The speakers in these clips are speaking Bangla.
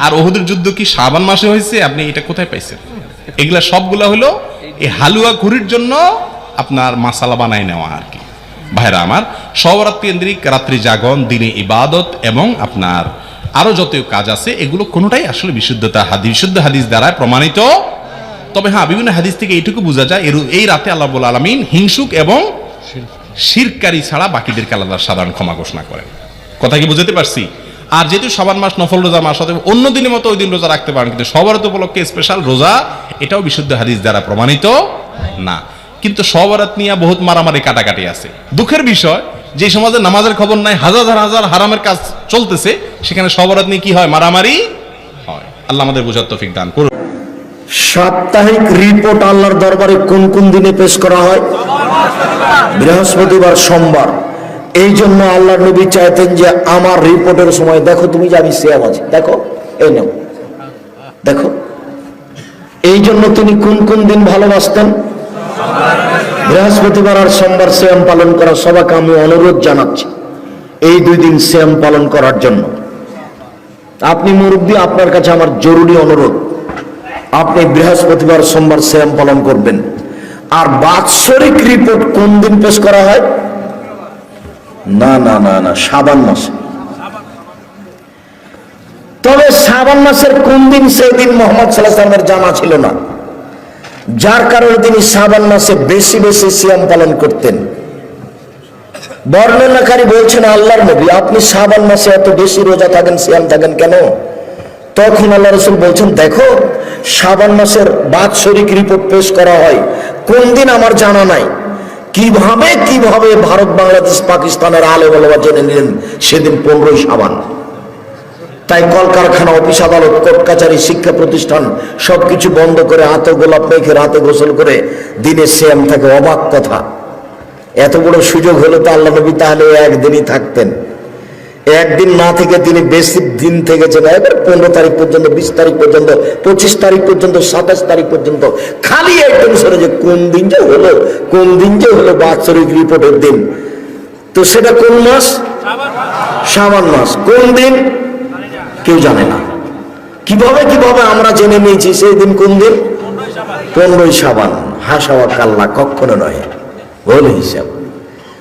আর ওহুদের যুদ্ধ কি শ্রাবণ মাসে হয়েছে? আপনি এটা কোথায় পাইছেন? এগুলা সবগুলা হলো এই হালুয়া ঘুরির জন্য আপনার মাসালা বানায় নেওয়া আর কি। ভাইরা আমার সবরাত কেন্দ্রিক রাত্রি জাগন দিনে ইবাদত এবং আপনার আরও যত কাজ আছে এগুলো কোনোটাই আসলে বিশুদ্ধতা হাদিস বিশুদ্ধ হাদিস দ্বারা প্রমাণিত। তবে হ্যাঁ বিভিন্ন হাদিস থেকে এইটুকু বোঝা যায় এর- এই রাতে আল্লাহ আলমিন হিংসুক এবং শিরকারী। ছাড়া বাকিদেরকে আলাদা সাধারণ ক্ষমা ঘোষণা করেন। কথা কি বুঝতে পারছি? আর যেহেতু সবার মাস, নফল রোজা মাস, অতএব অন্য দিনের মতো ওই দিন রোজা রাখতে পারেন। কিন্তু সবার উপলক্ষে স্পেশাল রোজা, এটাও বিশুদ্ধ হাদিস দ্বারা প্রমাণিত না। কিন্তু সবরাত নিয়ে বহুত মারামারি কাটাকাটি আছে। দুঃখের বিষয়, যে সমাজে নামাজের খবর নাই, হাজার হাজার হারামের কাজ চলতেছে, সেখানে সবরাত নিয়ে কি হয়? মারামারি হয়। আল্লাহ আমাদের বোঝার তফিক দান করুন। সাপ্তাহিক রিপোর্ট আল্লাহর দরবারে কোন কোন দিনে পেশ করা হয়? বৃহস্পতিবার, সোমবার। এই জন্য আল্লাহ নবী চাইতেন যে আমার রিপোর্টের সময়, দেখো তুমি যে আমি সিয়াম আছি। দেখো, এই নাও। দেখো। এই জন্য তিনি কোন কোন দিন ভালোবাসতেন? বৃহস্পতিবার আর সোমবার শ্যাম পালন করা সবাইকে আমি অনুরোধ জানাচ্ছি, এই দুই দিন শ্যাম পালন করার জন্য। আপনি মুরব্বী, আপনার কাছে আমার জরুরি অনুরোধ। আপনি বৃহস্পতিবার, সোমবার শ্যাম পালন করবেন। আর বাৎসরিক রিপোর্ট কোন দিন পেশ করা হয়? না না না না, সাবান মাসে তবে সাবান মাসের কোন দিন সেই দিন মোহাম্মদ সাল্লাহ সাল্লামের জানা ছিল না। যার কারণে তিনি সাবান মাসে বেশি বেশি সিয়াম পালন করতেন। বর্ণনাকারী বলছেন, আল্লাহর নবী, আপনি সাবান মাসে এত বেশি রোজা থাকেন, সিয়াম থাকেন কেন? তখন আল্লাহ রসুল বলছেন, দেখো, সাবান মাসের বাৎসরিক রিপোর্ট পেশ করা হয়। কোন দিন আমার জানা নাই? কীভাবে কীভাবে ভারত, বাংলাদেশ, পাকিস্তানের আলে বলবা জেনে নিলেন? সেদিন পনেরোই সাবান তাই কলকারখানা, অফিস আদালত, কোর্ট কাছারি শিক্ষা প্রতিষ্ঠান সবকিছু বন্ধ করে হাতে গোলাপ মেখে রাতে গোসল করে দিনে শ্যাম থাকে অবাক কথা। এত বড় সুযোগ হলো তো আল্লাহ নবী তাহলে একদিনই থাকতেন। একদিন না থেকে তিনি বেশি দিন থেকেছেন এবার পনেরো তারিখ পর্যন্ত, বিশ তারিখ পর্যন্ত, পঁচিশ তারিখ পর্যন্ত, সাতাশ তারিখ পর্যন্ত, খালি একদম সরে যে কোন দিন যে হলো, কোন দিন যে হলো বাৎসরিক রিপোর্টের দিন। তো সেটা কোন মাস? সাবান মাস। কোন দিন? কেউ জানে না। কীভাবে কীভাবে আমরা জেনে নিয়েছি সেই দিন কোন দিন? পনেরোই সাবান। হাসাওয়া কাল্লা, কখনো নয়। ভুল হিসাব।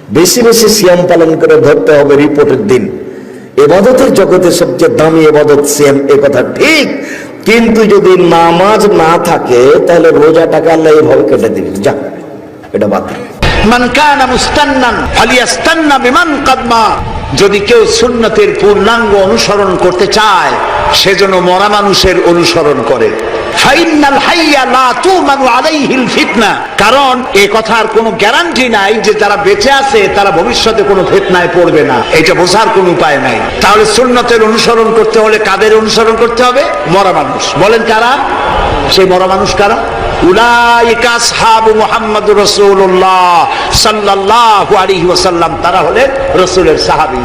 বেশি বেশি সিয়াম পালন করে ধরতে হবে রিপোর্টের দিন। এবাদতের জগতে সবচেয়ে দামি এবাদত সেম এ কথা ঠিক। কিন্তু যদি নামাজ না থাকে, তাহলে রোজা টাকা আল্লাহ এইভাবে কেটে দিবেন। যা, এটা বাতিল। যদি কেউ সুন্নতের পূর্ণাঙ্গ অনুসরণ করতে চায় সেজন্য মরা মানুষের অনুসরণ করে। কারণ এই কথার কোনো গ্যারান্টি নাই যে যারা বেঁচে আছে, তারা ভবিষ্যতে কোনো ফিতনায় পড়বে না। এটা বোঝার কোনো উপায় নাই। তাহলে সুন্নতের অনুসরণ করতে হলে কাদের অনুসরণ করতে হবে? মরা মানুষ। বলেন কারা? সেই মরা মানুষ কারা? তারা হলেন রাসূলের সাহাবী।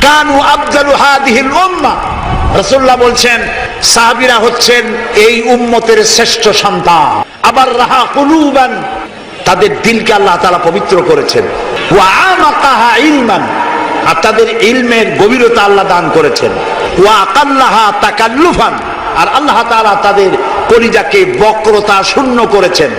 কানু আফজালু হাদিহিল উম্মাহ রাসূলুল্লাহ বলছেন, সাহাবিরা হচ্ছেন এই উম্মতের শ্রেষ্ঠ সন্তান। আবার রাহা কুলুবান, তাদের দিলকে আল্লাহ তালা পবিত্র করেছেন। ওয়া ইলমান, আর তাদের ইলমের গভীরতা আল্লাহ দান করেছেন। ওয়া আকাল্লাহা তাকাল্লুফান, আর আল্লাহ তাআলা তাদের কলিজাকে বক্রতা শূন্য করেছেন।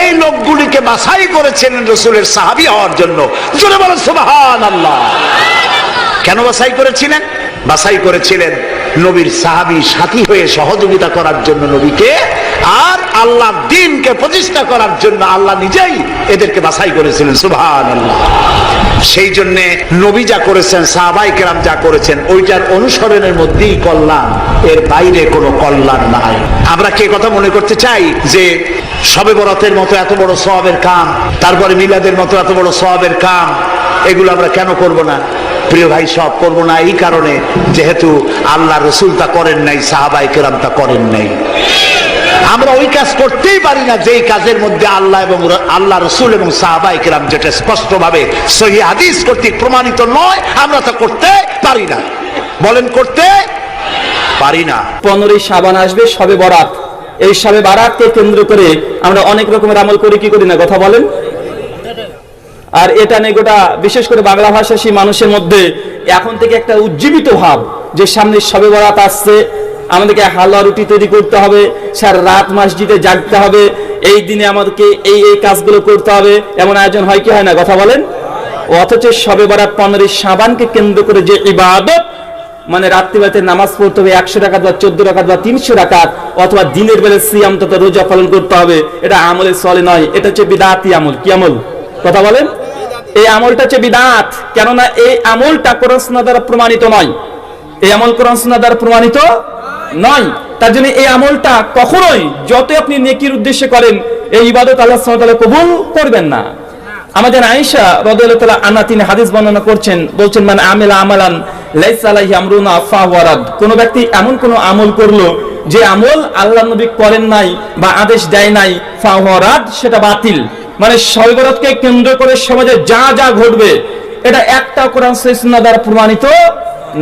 এই লোকগুলিকে বাছাই সাহাবী হওয়ার জন্য। কেন বাছাই করেছিলেন? করেছিলেন নবীর সাহাবী সাথী হয়ে সহযোগিতা করার জন্য নবীকে। আর আল্লাহ দিনকে প্রতিষ্ঠা করার জন্য আল্লাহ নিজেই এদেরকে বাছাই করেছিলেন সুভান আল্লাহ সেই জন্য নবী যা করেছেন সাহাবাই কেরাম যা করেছেন, ওইটার অনুসরণের মধ্যেই কল্যাণ, এর বাইরে কোনো কল্যাণ নাই। আমরা কে কথা মনে করতে চাই যে সবে বরতের মতো এত বড় সবের কাম, তারপরে মিলাদের মতো এত বড় সবের কাম, এগুলো আমরা কেন করব না? প্রিয় ভাই সব করব না এই কারণে যেহেতু আল্লাহ রসুল তা করেন নাই সাহাবাই কেরাম তা করেন নাই। আমরা ওই কাজ করতেই পারি না, যেই কাজের মধ্যে আল্লাহ এবং আল্লাহ রসুল এবং সাহাবাই কেরাম যেটা স্পষ্ট ভাবে সহি হাদিস কর্তৃক প্রমাণিত নয়, আমরা তা করতে পারি না। বলেন, করতে পারি না। পনেরোই সাবান আসবে, সবে বরাত। এই সবে বারাতকে কেন্দ্র করে আমরা অনেক রকমের আমল করি, কি করি না, কথা বলেন? আর এটা নিয়ে গোটা, বিশেষ করে বাংলা ভাষাসী মানুষের মধ্যে এখন থেকে একটা উজ্জীবিত ভাব, যে সামনে সবে বরাত আসছে আমাদেরকে হালুয়া রুটি তৈরি করতে হবে, সারা রাত মসজিদে জাগতে হবে, এই দিনে আমাদেরকে এই এই কাজগুলো করতে হবে। এমন আয়োজন হয় কি হয় না? কথা বলেন। অথচ সবে বরাত পনেরোই সাবানকে কেন্দ্র করে যে ইবাদত মানে রাত্রিবেলাতে নামাজ পড়তে হবে একশো টাকা বা চোদ্দ টাকা বা তিনশো টাকা, অথবা দিনের বেলা সিয়াম তথা রোজা পালন করতে হবে, এটা আমলে চলে নয়, এটা হচ্ছে বিদাতি আমল। কি আমল? কথা বলেন। এই আমলটা হচ্ছে বিদাত, কেননা এই আমলটা কোরআন দ্বারা প্রমাণিত নয়। এই আমল কোরআন দ্বারা প্রমাণিত নয়। তার জন্য এই আমলটা কখনোই যত আপনি নেকির উদ্দেশ্যে করেন, এই ইবাদত আল্লাহ তাআলা কবুল করবেন না। আমাদের আয়েশা রাদিয়াল্লাহু তাআলা আনহা, তিনি হাদিস বর্ণনা করছেন, বলছেন মানে আমেলা আমালান লাইসা আলাইহি আমরুনা ফাওয়ারাদ কোন ব্যক্তি এমন কোন আমল করল, যে আমল আল্লাহ নবী করেন নাই বা আদেশ দেয় নাই ফাওয়ারাদ সেটা বাতিল। মানে শৈবরাতকে কেন্দ্র করে সমাজে যা যা ঘটবে, এটা একটা কোরআন সুন্নাহ দ্বারা প্রমাণিত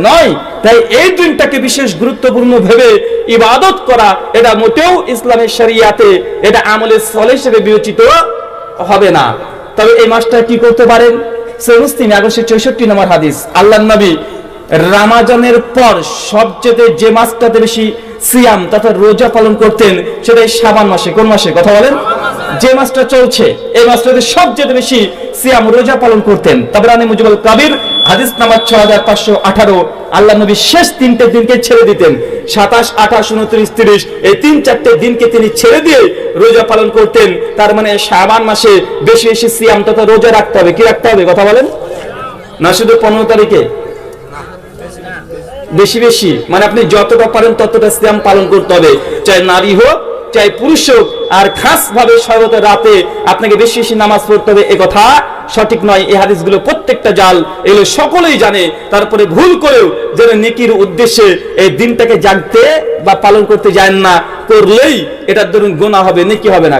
নয়। তাই এই দিনটাকে বিশেষ গুরুত্বপূর্ণ ভেবে ইবাদত করা, এটা মোটেও ইসলামের শরিয়াতে এটা আমলের সলে হিসেবে বিবেচিত হবে না। তবে এই মাসটা কি করতে পারেন? সে মুসলিম চৌষট্টি নম্বর হাদিস আল্লাহ নবী রামাজানের পর সবচেয়ে যে মাসটাতে বেশি সিয়াম তথা রোজা পালন করতেন, সেটা এই সাবান মাসে, কোন মাসে? কথা বলেন। যে মাসটা চলছে, এই মাসটাতে সবচেয়ে বেশি সিয়াম রোজা পালন করতেন। তাবরানি মুজিবুল কাবির হাদিস নাম্বার ছ হাজার পাঁচশো আঠারো। আল্লাহ নবী শেষ তিনটে দিনকে ছেড়ে দিতেন। সাতাশ, আঠাশ, উনত্রিশ, তিরিশ, এই তিন চারটে দিনকে তিনি ছেড়ে দিয়ে রোজা পালন করতেন। তার মানে শাবান মাসে বেশি বেশি সিয়াম তথা রোজা রাখতে হবে। কি রাখতে হবে? কথা বলেন। না, শুধু পনেরো তারিখে? বেশি বেশি। মানে আপনি যতটা পারেন ততটা সিয়াম পালন করতে হবে। চাই নারী হোক, চাই পুরুষ হোক, আর খাস ভাবে সর্বত রাতে আপনাকে বেশি বেশি নামাজ পড়তে হবে। এ কথা সঠিক নয়, এই হাদিসগুলো প্রত্যেকটা জাল, এগুলো সকলেই জানে। তারপরে ভুল করেও যেন নেকির উদ্দেশ্যে এই দিনটাকে জানতে বা পালন করতে যায় না, করলেই এটার ধরুন গোনা হবে, নেকি হবে না।